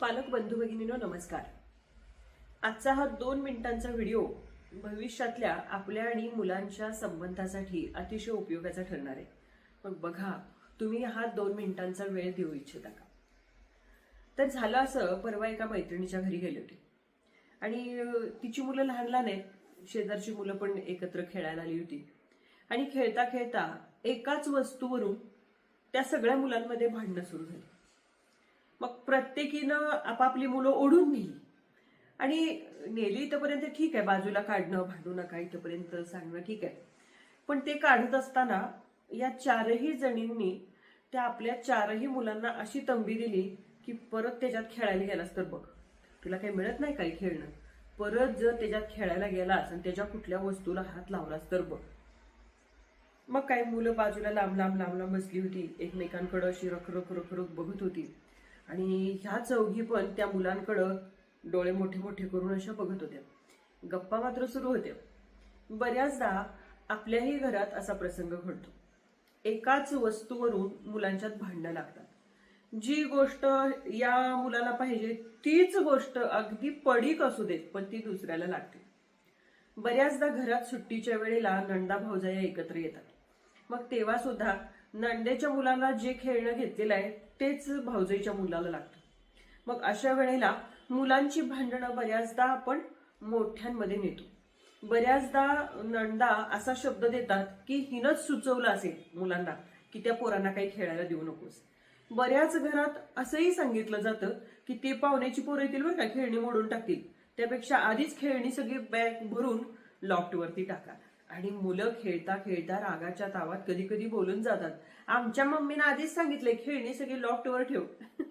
पालक बंधू भगिनीनो नमस्कार. आजचा हा दोन मिनिटांचा व्हिडिओ भविष्यातल्या आपल्या आणि मुलांच्या संबंधासाठी अतिशय उपयोगाचा ठरणार आहे. मग बघा तुम्ही हा दोन मिनिटांचा वेळ देऊ इच्छिता का? तर झालं असं परवा एका मैत्रिणीच्या घरी गेले होते. आणि तिची मुलं लहान लहान आहेत. शेजारची मुलं पण एकत्र खेळायला आली होती. आणि खेळता खेळता एकाच वस्तूवरून त्या सगळ्या मुलांमध्ये भांडणं सुरू झाली. मग प्रत्येकीनं आपापली मुलं ओढून नेली. आणि नेली इथपर्यंत ठीक आहे बाजूला काढणं भांडू नका इथपर्यंत सांगणं ठीक आहे. पण ते काढत असताना या चारही जणींनी त्या आपल्या चारही मुलांना अशी तंबी दिली की परत त्याच्यात खेळायला गेलास तर बघ. तुला काही मिळत नाही काही खेळणं. परत जर त्याच्यात खेळायला गेलास आणि त्याच्या कुठल्या वस्तूला हात लावलास तर बघ. मग काही मुलं बाजूला लांब लांब लांब लांब बसली होती. एकमेकांकडे अशी रख रखरख रख बघत होती. आणि ह्या चौघी पण त्या मुलांकडं डोळे मोठे मोठे करून अशा बघत होत्या. गप्पा मात्र सुरू होत्या. बऱ्याचदा आपल्याही घरात असा प्रसंग घडतो. एकाच वस्तूवरून मुलांच्यात भांडणं लागतात. जी गोष्ट या मुलाला पाहिजे तीच गोष्ट अगदी पडीक असू देत पण ती दुसऱ्याला लागते. बऱ्याचदा घरात सुट्टीच्या वेळेला नंदा भाऊजाया एकत्र येतात. मग तेव्हा सुद्धा नंदेच्या मुलाला जे खेळणं घेतलेलं आहे तेच भाऊजाईच्या मुलाला लागतं. मग अशा वेळेला मुलांची भांडणं बऱ्याचदा आपण मोठ्यांमध्ये नेतो. बऱ्याचदा नंदा असा शब्द देतात की हिनच सुचवलं असेल मुलांना की त्या पोरांना काही खेळायला देऊ नकोस. बऱ्याच घरात असंही सांगितलं जातं की ते पाहुण्याची पोरं येतील बरं का खेळणी मोडून टाकतील. त्यापेक्षा आधीच खेळणी सगळी बॅग भरून लॉफ्टवरती टाका. आणि मुलं खेळता खेळता रागाच्या तावात कधी कधी बोलून जातात. आमच्या मम्मीनं आधीच सांगितलंय खेळणी सगळी लॉफ्टवर ठेव.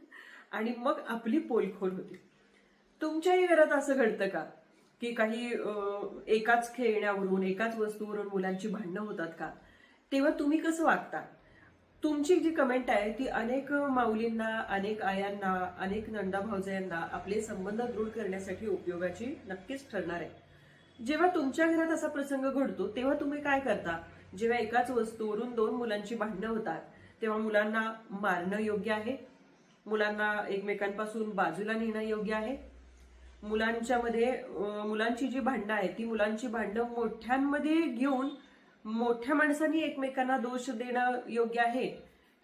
आणि मग आपली पोलखोल होती. तुमच्याही घरात असं घडतं का? की काही एकाच खेळण्यावरून एकाच वस्तूवरून मुलांची भांडणं होतात का? तेव्हा तुम्ही कसं वागता? तुमची जी कमेंट आहे ती अनेक माऊलींना अनेक आयांना अनेक नंदा भाऊजयांना आपले संबंध दृढ करण्यासाठी उपयोगाची नक्कीच ठरणार आहे. जेव्हा तुमच्या घरात असा प्रसंग घडतो तेव्हा तुम्ही काय करता? जेव्हा एकाच वस्तूवरून दोन मुलांची भांडणं होतात तेव्हा मुलांना मारणं योग्य आहे? मुलांना एकमेकांपासून बाजूला नेणं योग्य आहे? मुलांच्या मध्ये मुलांची जी भांडणं आहे ती मुलांची भांडणं मोठ्यांमध्ये घेऊन मोठ्या माणसांनी एकमेकांना दोष देणं योग्य आहे?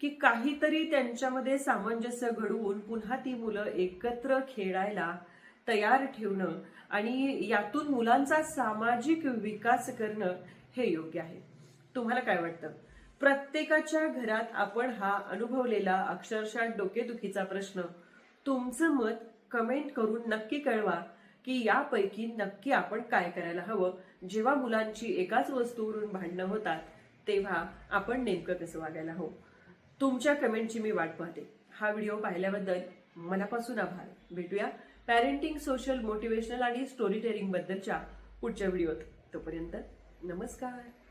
की काहीतरी त्यांच्यामध्ये सामंजस्य घडवून पुन्हा ती मुलं एकत्र खेळायला तयार ठेवणं आणि यातून मुलांचा सामाजिक विकास करणं हे योग्य आहे. तुम्हाला काय वाटतं? प्रत्येकाच्या घरात आपण हा अनुभवलेला अक्षरशः डोकेदुखीचा प्रश्न तुमचं मत कमेंट करून नक्की कळवा की यापैकी नक्की आपण काय करायला हवं? जेव्हा मुलांची एकाच वस्तूवरून भांडणं होतात तेव्हा आपण नेमकं कसं वागायला हवं? तुमच्या कमेंटची मी वाट पाहते. हा व्हिडिओ पाहिल्याबद्दल मनापासून आभार. भेटूया. पॅरेंटिंग सोशल मोटिवेशनल आणि स्टोरी टेलिंग बद्दलच्या पुढच्या व्हिडिओत. तोपर्यंत नमस्कार.